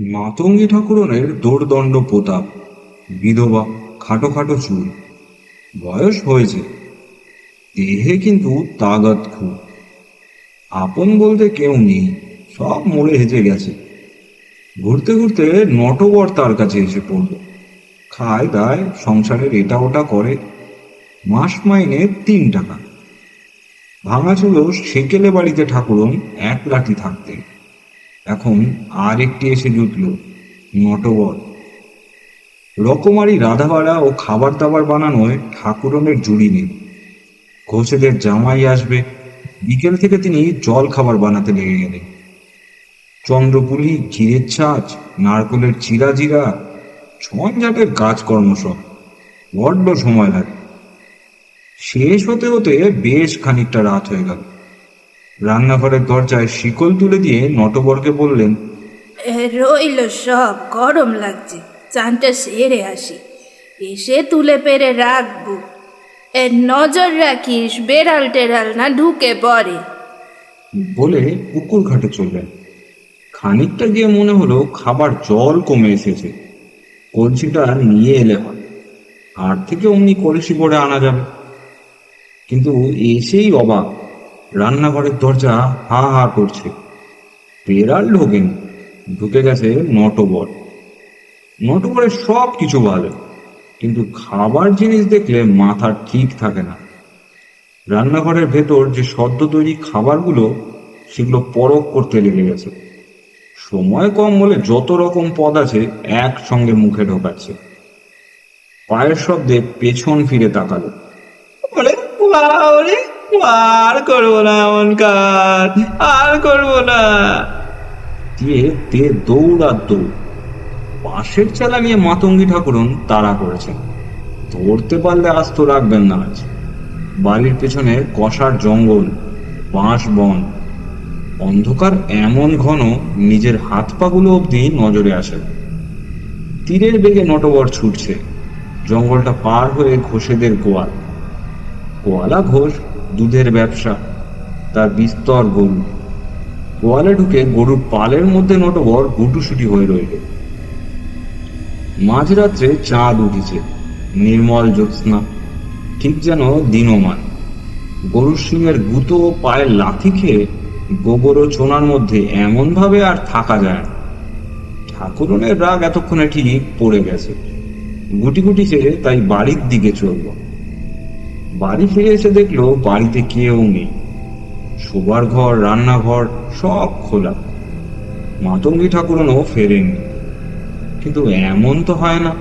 মাতঙ্গী ঠাকুরনের দোর্দণ্ড প্রতাপ, বিধবা, খাটো খাটো চুল। বয়স হয়েছে। দেহে কিন্তু তাগাত খুব। আপন বলতে কেউ নেই, সব মরে হেজে গেছে। ঘুরতে ঘুরতে নটবর তার কাছে এসে পড়ল। খায় দায় সংসারের এটা ওটা করে, মাস মাইনে তিন টাকা। ভাঙাচুল সেকেলে বাড়িতে ঠাকুরন এক লাঠি থাকতেন। এখন আর একটি এসে জুটল নটবর রকমারি রাধাবাড়া ও খাবার দাবার বানানোয় ঠাকুরনের জুড়ি নেই। ঘোষেদের জামাই আসবে, বিকেল থেকে তিনি জল খাবার বানাতে লেগে গেলেন। চন্দ্রপুলি ঘিরের ছাঁচ, নারকলের চিরা জিরা ঝঞ্ঝাটের কাজকর্ম সব। বড্ড সময় লাগে। শেষ হতে হতে বেশ খানিকটা রাত হয়ে গেল। রান্নাঘরের দরজায় শিকল তুলে দিয়ে নটবরকে বললেন এ, রইল সব গরম লাগছে চানটা সেরে আসি। এসে তুলে পেরে রাখব। এ নজর রাখিস বেড়াল টেরাল না ঢুকে পড়ে। বলে পুকুর ঘাটে চললেন। খানিকটা গিয়ে মনে হলো খাবার জল কমে এসেছে। কলসিটা নিয়ে এলে হয়। আর থেকে অমনি কলসি করে আনা যাবে। কিন্তু এসেই অবাক। রান্নাঘরের দরজা হা হা করছে। বেড়াল ঢোকেন। ঢুকে গেছে নটবর নটবরের সব কিছু ভালো, কিন্তু খাবার জিনিস দেখলে মাথা ঠিক থাকে না। রান্নাঘরের ভেতর যে সদ্য তৈরি খাবারগুলো, সেগুলো পরক করতে লেগে গেছে। সময় কম বলে যত রকম পদ আছে একসঙ্গে মুখে ঢোকাচ্ছে। পায়ের শব্দে পেছন ফিরে তাকালো। ওরে আর করব না এমন কাজ, আর করব না। দিয়ে তে, দৌড়া দৌড়। চেলা নিয়ে মাতঙ্গি ঠাকুরন তাড়া করেছেন। ধরতে পারলে আস্ত রাখবেন না আজ। বাড়ির পেছনে কষার জঙ্গল, বাঁশ বন। অন্ধকার এমন ঘন, নিজের হাত পাগুলো অবধি নজরে আসে তীরের বেগে নটবর ছুটছে। জঙ্গলটা পার হয়ে ঘোষেদের গোয়াল। গোয়ালা ঘোষ দুধের ব্যবসা, তার বিস্তর গরু। গোয়ালে ঢুকে গরুর পালের মধ্যে নটবর গুটুসুটি হয়ে রইল। মাঝরাত্রে চাঁদ উঠেছে, নির্মল জ্যোৎস্না, ঠিক যেন দিনমান। গরুর সিংহের গুঁতো ও পায়ের লাথি খেয়ে গোবর ও চোনার মধ্যে এমন ভাবে আর থাকা যায় না। ঠাকুরনের রাগ এতক্ষণে ঠিক পড়ে গেছে। গুটি গুটি ছেড়ে তাই বাড়ির দিকে চলল বাড়ি ফিরে এসে দেখল বাড়িতে কেউ নেই। শোবার ঘর, রান্নাঘর সব খোলা। মাতঙ্গী ঠাকুরনও ফেরেননি। কিন্তু এমন তো হয় না।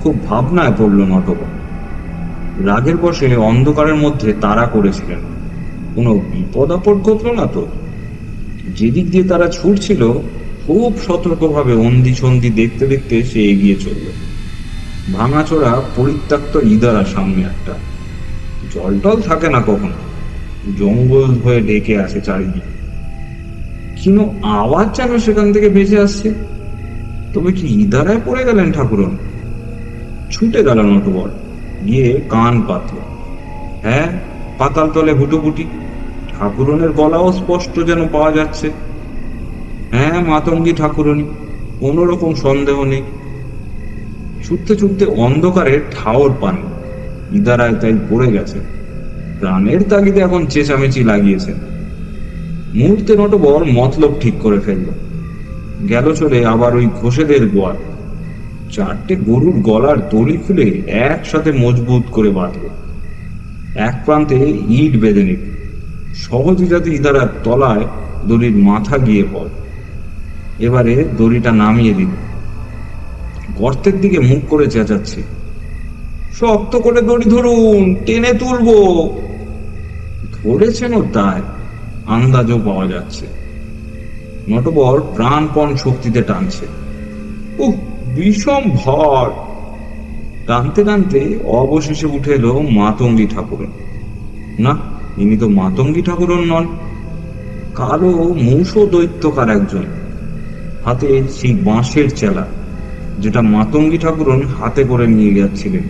খুব ভাবনায় পড়ল নটক রাগের বসে অন্ধকারের মধ্যে তারা করেছিলেন। কোনো বিপদ আপদ ঘটল না তো? যেদিক দিয়ে তারা ছুটছিল, খুব সতর্কভাবে অন্দি ছন্দি দেখতে দেখতে সে এগিয়ে চলল। ভাঙাচোরা পরিত্যক্ত ইদারা সামনে একটা। জল টল থাকে না কখনো। জঙ্গল হয়ে ডেকে আসে চারিদিকে। কিন্তু আওয়াজ যেন সেখান থেকে ভেসে আসছে। তবে কি ইদারায় পড়ে গেলেন ঠাকুরন? ছুটে গেল নটবর, গিয়ে কান পাতল। হ্যাঁ পাতাল তলে হুটোপুটি। ঠাকুরনের গলাও স্পষ্ট যেন পাওয়া যাচ্ছে। হ্যাঁ মাতঙ্গী ঠাকুরনি কোনো রকম সন্দেহ নেই। ছুটতে ছুটতে অন্ধকারে ঠাওর পান ইদারায় তাই পড়ে গেছে। প্রাণের তাগিদে এখন চেঁচামেচি লাগিয়েছে। মুহূর্তে নটবর মতলব ঠিক করে ফেলল। গেল চলে আবার ওই ঘোষেদের গোয়াল। চারটে গরুর গলার দড়ি খুলে একসাথে মজবুত করে বাঁধল। এক প্রান্তে ইট বেঁধে নিল। সহজে যাতে ইদারার তলায় দড়ির মাথা গিয়ে পড়ে। এবারে দড়িটা নামিয়ে দিল। গর্তের দিকে মুখ করে চেঁচাচ্ছে। শক্ত করে দড়ি ধরুন, টেনে তুলবো। ধরেছেন ও তাই, আন্দাজও পাওয়া যাচ্ছে। নটবর প্রাণপণ শক্তিতে টানছে। উহ, বিষম ভর! টানতে টানতে অবশেষে উঠে এলো মাতঙ্গী ঠাকুরন। না, ইনি তো মাতঙ্গী ঠাকুরন নন, কালো মূষো দৈত্যকার একজন। হাতে সেই বাঁশের চেলা, যেটা মাতঙ্গী ঠাকুরন হাতে করে নিয়ে যাচ্ছিলেন।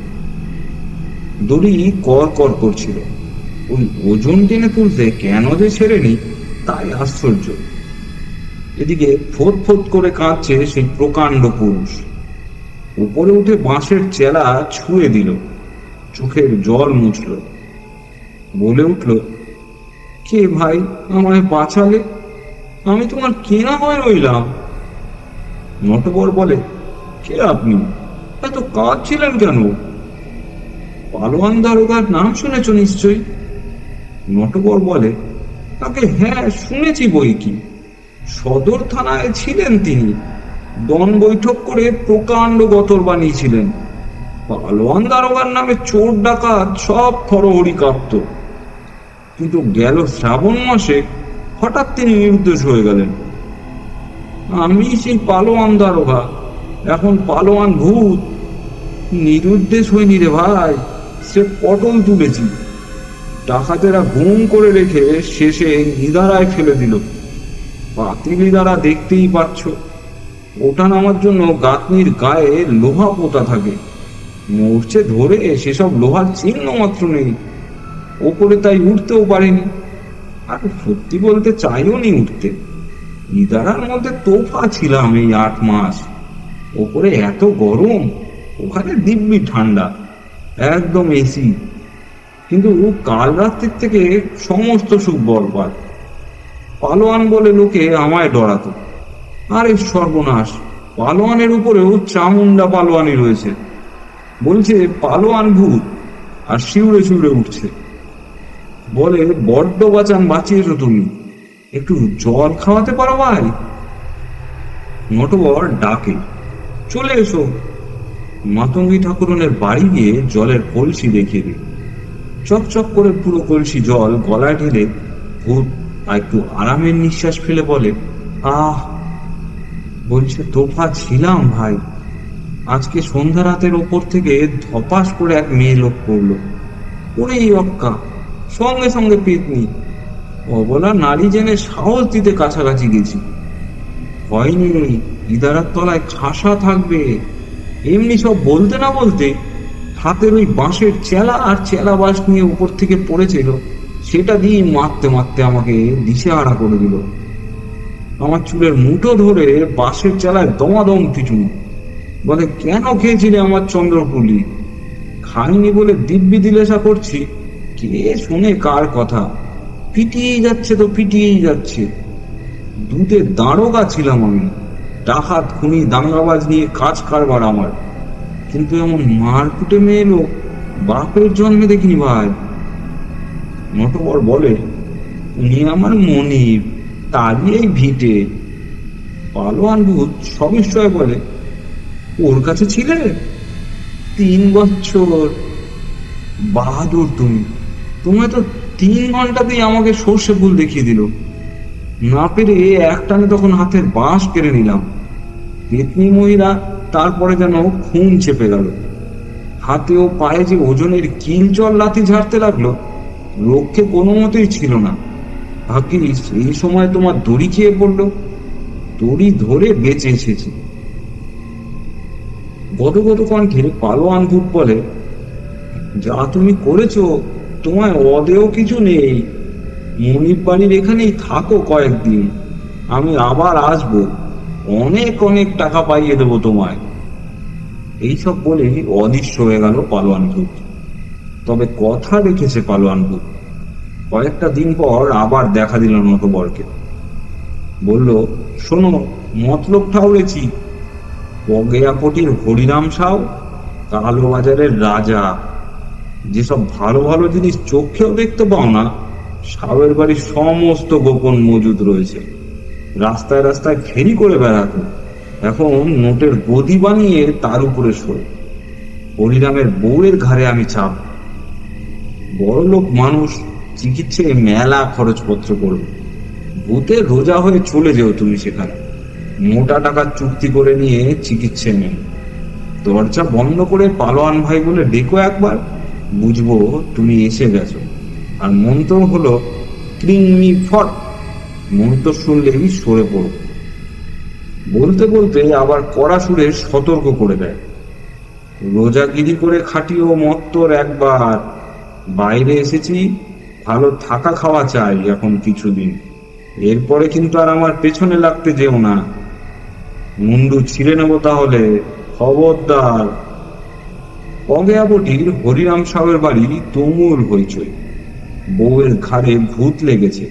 দড়ি কর কর করছিল। ওই ওজন টেনে তুলতে কেন যে ছেড়েনি, তাই আশ্চর্য। এদিকে ফোত ফোত করে কাঁদছে সেই প্রকাণ্ড পুরুষ। উপরে উঠে বাঁশের চেলা ছুঁয়ে দিল। চোখের জল মুছল। বলে উঠল, কে ভাই, আমায় বাঁচালে? আমি তোমার কেনা হয়ে রইলাম। নটবর বলে, কে আপনি? এত কাঁদছিলেন কেন? পালোয়ান দারোগার নাম শুনেছ নিশ্চয়ই? নটবর বলে, তাকে হ্যাঁ শুনেছি বই কি। সদর থানায় ছিলেন তিনি। দন বৈঠক করে প্রকাণ্ড গতর বানিয়েছিলেন। পালোয়ান দারোগার নামে চোর ডাকাত সব থরহরি কাঁপত। কিন্তু গেল শ্রাবণ মাসে হঠাৎ তিনি নিরুদ্দেশ হয়ে গেলেন। আমি সেই পালোয়ান দারোগা, এখন পালোয়ান ভূত। নিরুদ্দেশ হয়নি রে ভাই। সে পটল তুলেছি ডাকাতেরা গুম করে রেখে শেষে নিদারায় ফেলে দিল। পাতিলি দ্বারা দেখতেই পাচ্ছ, ওটা নামার জন্য গাঁথনির গায়ে লোহা পোতা থাকে। মরছে ধরে সেসব লোহার চিহ্ন মাত্র নেই। ওপরে তাই উঠতেও পারেনি। আর সত্যি বলতে চাইও নি উঠতে। ইদারার মধ্যে তোফা ছিলাম এই আট মাস। ওপরে এত গরম, ওখানে দিব্যি ঠান্ডা। একদম এসি। কিন্তু কাল রাত্রির থেকে সমস্ত সুখ বরবাদ। পালোয়ান বলে লোকে আমায় ডরাতো। আরে সর্বনাশ, পালোয়ানের উপরেও চামুন্ডা পালোয়ানি রয়েছে। বলছে, পালোয়ান ভূত আর শিউরে শিউরে উঠছে। বলে, বড্ড বাঁচান, বাঁচিয়েছো তুমি। একটু জল খাওয়াতে পারো ভাই? নটবর ডাকে, চলে এসো। মাতঙ্গী ঠাকুরনের বাড়ি গিয়ে জলের কলসি দেখিয়ে দিল। চকচক করে পুরো কলসি জল গলায় ঢেলে ভূত একটু আরামের নিঃশ্বাস ফেলে বলে, আহ, বলছে তোফা ছিলাম ভাই। আজকে সন্ধ্যা রাতের ওপর থেকে ধপাস করে এক মেয়ে লোক পড়ল। ওরে অক্কা, সঙ্গে সঙ্গে পেতনি। অবলা নারী জেনে সাহস দিতে কাছাকাছি গেছি। হয়নি ইদারার তলায় খাসা থাকবে। এমনি সব বলতে না বলতে হাতের ওই বাঁশের চেলা আর চেলা বাঁশ নিয়ে উপর থেকে পড়েছিল, সেটা দিয়ে মারতে মারতে আমাকে দিশেহারা করে দিল। আমার চুলের মুঠো ধরে বাঁশের চেলায় দমাদম পিছুনি বলে, কেন খেয়েছিলে আমার চন্দ্রপুলি? খাইনি বলে দিব্যি দিলেসা করছি। কে শুনে কার কথা? পিটিয়েই যাচ্ছে তো পিটিয়েই যাচ্ছে। দুধে দাঁড়োগা ছিলাম আমি। ডাকাত, খুনি, দাঙ্গাবাজ নিয়ে কাজ কারবার আমার। কিন্তু এমন মারকুটে মেয়ে লোক বাপের জন্মে দেখিনি ভাই। নটবর বলে, উনি আমার মনিব, তারই এই ভিটে। পালোয়ান ভূত সবিস্ময় বলে, ওর কাছে ছিলে? তিন বছর। বাহাদুর তুমি তুমি তো তিন ঘন্টাতেই আমাকে সর্ষে ফুল দেখিয়ে দিল। না পেরে একটানে তখন হাতের বাঁশ কেড়ে নিলাম। পেতনি মহিলা তারপরে যেন খুন চেপে গেল। হাতে ও পায়ে যে ওজনের কিল জল লাথি ঝাড়তে লাগল, লক্ষ্যে কোনো মতেই ছিল না। ভাগ্যিস এই সময় তোমার দড়ি খেয়ে পড়ল। দড়ি ধরে বেঁচে এসেছি। গদগদ কণ্ঠে পালোয়ান ভূত বলে, যা তুমি করেছ, তোমায় অদেও কিছু নেই। মনির বাড়ির এখানেই থাকো কয়েকদিন। আমি আবার আসব। অনেক অনেক টাকা পাইয়ে দেবো তোমায়। এইসব বলে অদৃশ্য হয়ে গেল পালোয়ান ভূত। তবে কথা রেখেছে পালোয়ান ভূত। কয়েকটা দিন পর আবার দেখা দিল নটবরকে। বলল, শোনো, মতলব ঠাউরেছি পগেয়াপটির হরিরাম সাউ, কালো বাজারের রাজা। যেসব ভালো ভালো জিনিস চোখেও দেখতে পাও না সাবের বাড়ির সমস্ত গোপন মজুদ রয়েছে। রাস্তায় রাস্তায় ফেরি করে বেড়াতো। এখন নোটের গদি বানিয়ে তার উপরে শোয়। হরিরামের বউয়ের ঘাড়ে আমি চাপ। বড় লোক মানুষ চিকিৎসায় মেলা খরচপত্র করবে। ভূতে রোজা হয়ে চলে যেও তুমি সেখানে। মোটা টাকার চুক্তি করে নিয়ে চিকিৎসা নেন দরজা বন্ধ করে পালোয়ান ভাই বলে, ডেকো একবার। বুঝব তুমি এসে গেছো। আর মন্ত্র হলো ক্রিমি ফট। মন্ত্র শুনলেই সরে পড়ো। বলতে বলতে আবার কড়া সুরে সতর্ক করে দেয়। রোজাগিরি করে খাটিও মত্তর একবার। বাইরে এসেছি, ভালো থাকা খাওয়া চাই এখন কিছুদিন। এরপরে কিন্তু আর আমার পেছনে লাগতে যেও না। মুন্ডু ছিঁড়ে নেব তাহলে, খবরদার। অগেয়াবটির হরিরাম সাহের বাড়ি তুমুল হইচই। বউয়ের ঘাড়ে ভূত লেগেছে।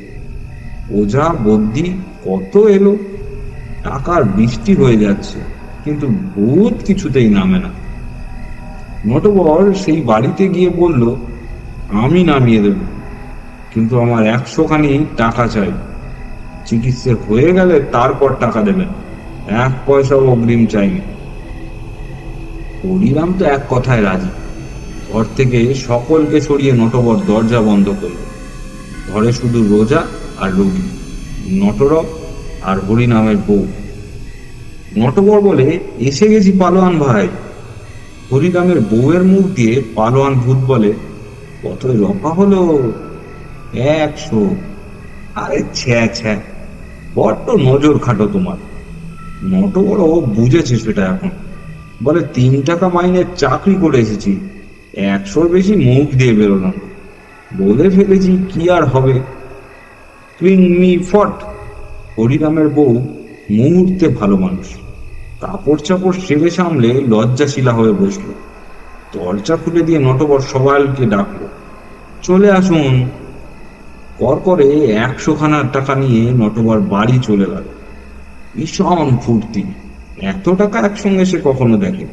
ওজা বদ্যি কত এলো? টাকার বৃষ্টি হয়ে যাচ্ছে, কিন্তু ভূত কিছুতেই নামে না। নটবর সেই বাড়িতে গিয়ে বলল, আমি নামিয়ে দেব, কিন্তু আমার একশো খানি টাকা চাই। চিকিৎসা হয়ে গেলে তারপর টাকা দেবেন, এক পয়সাও অগ্রিম চাইনি। হরিরাম তো এক কথায় রাজি। ঘর থেকে সকলকে সরিয়ে নটবর দরজা বন্ধ করল। ঘরে শুধু রোজা আর রোগী, নটরব আর হরিনামের বউ। নটবর বলে, এসে গেছি পালোয়ান ভাই। হরিরামের বউয়ের মুখ দিয়ে পালোয়ান ভূত বলে কত রফা হলো। একশো আরে ছ্যা ছ্যা, বড্ড নজর খাটো তোমার। নট বড় বুঝেছে সেটা এখন। বলে, তিন টাকা মাইনের চাকরি করে এসেছি। একশোর বেশি মুখ দিয়ে বেরোলাম বলে ফেলেছি, কি আর হবে? টুইং মি ফট। হরিরামের বউ মুহূর্তে ভালো মানুষ। কাপড় চাপড় সেরে সামলে লজ্জাশীলা হয়ে বসল। দরজা খুলে দিয়ে নটবর সবাইকে ডাকলো, চলে আসুন। কর করে একশো খানার টাকা নিয়ে নটবর বাড়ি চলে গেল। ভীষণ ফুর্তি। এত টাকা একসঙ্গে সে কখনো দেখে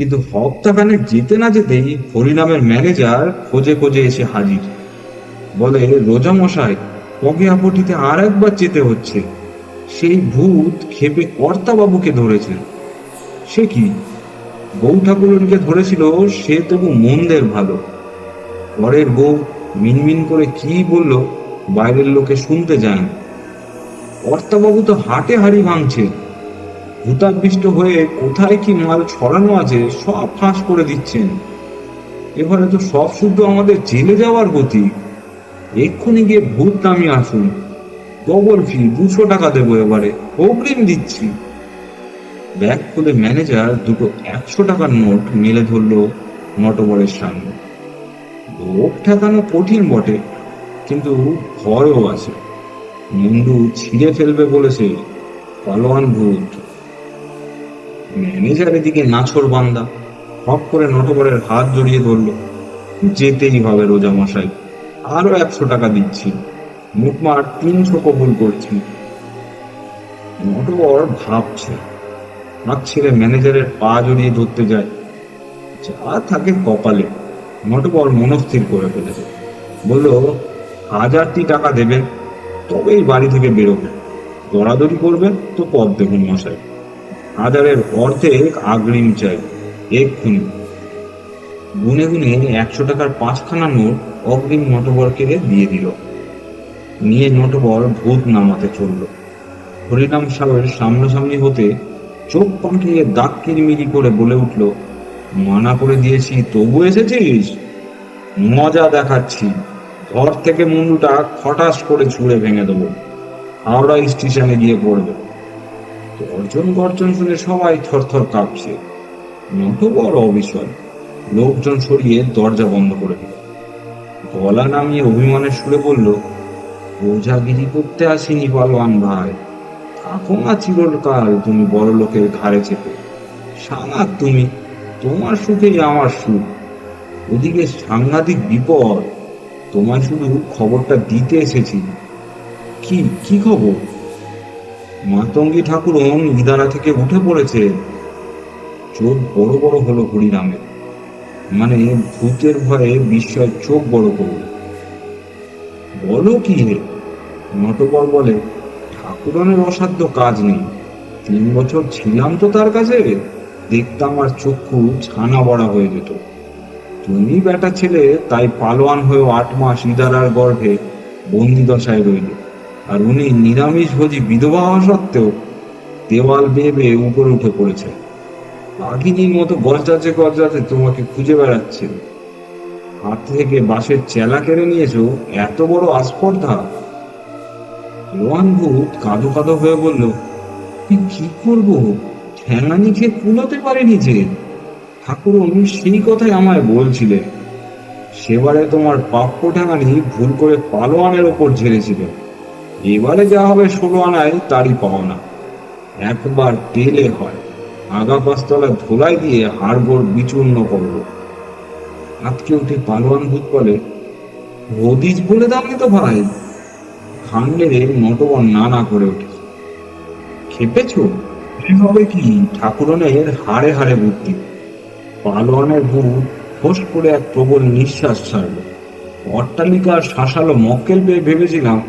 কিন্তু হপ্তাখানেক যেতে না যেতেই হরিনামের ম্যানেজার খোঁজে খোঁজে এসে হাজির। বলে, রোজা মশাই, পগে আপটিতে আর একবার যেতে হচ্ছে। সেই ভূত খেপে কর্তা বাবুকে ধরেছেন সে কি? বউ ঠাকুরনকে ধরেছিল, সে তবু মন্দের ভালো। ঘরের বউ মিনমিন করে কি বলল, বাইরের লোকে শুনতে যায় কর্তাবাবু তো হাটে হাড়ি ভাঙছে। ভূতাবিষ্ট হয়ে কোথায় কি মাল ছড়ানো আছে, সব ফাঁস করে দিচ্ছেন। এবারে তো সব শুদ্ধ আমাদের জেলে যাওয়ার গতি। এক্ষুনি গিয়ে ভূত নামিয়ে আসুন। ডবল ফি, দুশো টাকা দেবো এবারে। অগ্রিম দিচ্ছি। ব্যাগ খুলে ম্যানেজার দুটো একশো টাকার নোট মেলে ধরলো নটবরের সামনে। লোক ঠেকানো কঠিন বটে, কিন্তু ভয়ও আছে। মুন্ডু ছিঁড়ে ফেলবে বলেছে, পালোয়ান ভূত। এদিকে নাছর বান্দা, হপ করে নটবরের হাত জড়িয়ে ধরলো। যেতেই হবে রোজা মশাই, আরও একশো টাকা দিচ্ছি। মুখমার তিনশো কবুল করছি। নটবর ভাবছে হাত ছেড়ে ম্যানেজারের পা জড়িয়ে ধরতে যায়। যা থাকে কপালে, নটবর মনস্থির করে ফেলেছে। বলল, হাজারটি টাকা দেবেন, তবেই বাড়ি থেকে বেরোবে দরাদরি করবেন তো পথ দেখুন মশাই। হাজারের অর্ধেক আগ্রিম চাই, এক্ষুনি। গুনে গুনে একশো টাকার পাঁচখানা নোট অগ্রিম নটবরকে দিয়ে দিল। নিয়ে নটবর ভূত নামাতে চলল। হরিনাম সাহেবের সামনাসামনি হতে চোখ পাকিয়ে দাগ কিরমিরি করে বলে উঠল, মানা করে দিয়েছি, তবু এসেছিস? মজা দেখাচ্ছি। ঘর থেকে মুন্ডুটা খটাস করে ছুঁড়ে ভেঙে দেবো। হাওড়া স্টেশনে গিয়ে পড়বে। গর্জন গর্জন শুনে সবাই থরথর কাঁপছে। নট বড় অবিষয় লোকজন সরিয়ে দরজা বন্ধ করে দিল। গলা নামিয়ে অভিমানের সুরে বলল রোজাগিরি করতে আসিনি পালোয়ান ভাই। থাকো না চিরকাল তুমি বড় লোকের ঘাড়ে চেপে। সাঙাত তুমি, তোমার সুখেই আমার সুখ। ওদিকে সাংঘাতিক বিপদ, তোমায় শুধু খবরটা দিতে এসেছি। কি কি খবর? মাতঙ্গী ঠাকুরন ইদারা থেকে উঠে পড়েছে। চোখ বড় বড় হলো হরিরামের মানে ভূতের ভয়ে বিস্ময় চোখ বড় করল। বলো কি হে? নটবর বলে, ঠাকুরনের অসাধ্য কাজ নেই। তিন বছর ছিলাম তো তার কাছে, দেখতাম আর চক্ষু ছানা বড়া হয়ে যেত। তুমি বেটা ছেলে, তাই পালোয়ান হয়েও আট মাস ইদারার গর্ভে বন্দি দশায় রইল। আর উনি নিরামিষ ভোজি বিধবা হওয়া সত্ত্বেও দেওয়াল বেয়ে বেয়ে উপরে উঠে পড়েছে। বাঘিনীর মতো গজরাজে গজরাজে তোমাকে খুঁজে বেড়াচ্ছে। হাত থেকে বাঁশের চেলা কেড়ে নিয়েছো, এত বড় আস্পর্ধা। রোহান ভূত কাঁদো কাঁদো হয়ে বলল, "এ কি করব? ঠ্যাঙানি খেয়ে কুলোতে পারেনি যে। ঠাকুরন সেই কথাই আমায় বলছিলেন সেবারে তোমার প্রাপ্য ঠ্যাঙানি ভুল করে পালোয়ানের ওপর ঝেড়েছিল। এবারে যা হবে ষোলো আনায় তারই পাওনা। একবার তেলে হয়। আগা পাঁচতলা ধোলাই দিয়ে হাড়গোড় বিচূর্ণ করব। আজকে উঠে পালোয়ান ভূত বলে হদিস বলে দামনি তো ভাই। খান মেরে নটবর না না করে উঠেছে। খেপেছো? হবে কি? ঠাকুরনের হাড়ে হাড়ে বুদ্ধি। পালোয়ানের ভূত ফোস করে এক প্রবল নিঃশ্বাস ছাড়ল। অট্টালিকার শাসালো মক্কেল পেয়ে ভেবেছিলাম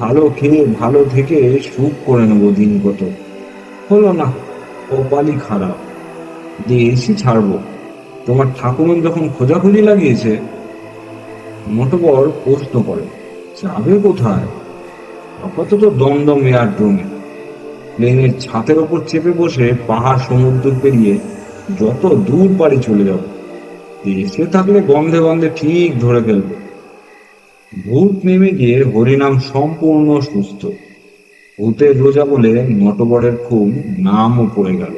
ভালো খেয়ে ভালো থেকে সুখ করে নেব দিন কত। হলো না কপালই খারাপ। দিয়ে এসি ছাড়বো। তোমার ঠাকুরন যখন খোঁজাখুঁজি লাগিয়েছে, মোটবর প্রশ্ন করে, যাবে কোথায়? আপাতত দমদম এয়ার এয়ারড্রোমে প্লেনের ছাতের ওপর চেপে বসে পাহাড় সমুদ্র পেরিয়ে যত দূর পারি চলে যাব, এসে থাকলে গন্ধে গন্ধে ঠিক ধরে ফেলবে। ভূত নেমে গিয়ে হরিনাম সম্পূর্ণ সুস্থ ভূতের রোজা বলে নটবরের খুব নামও পড়ে গেল।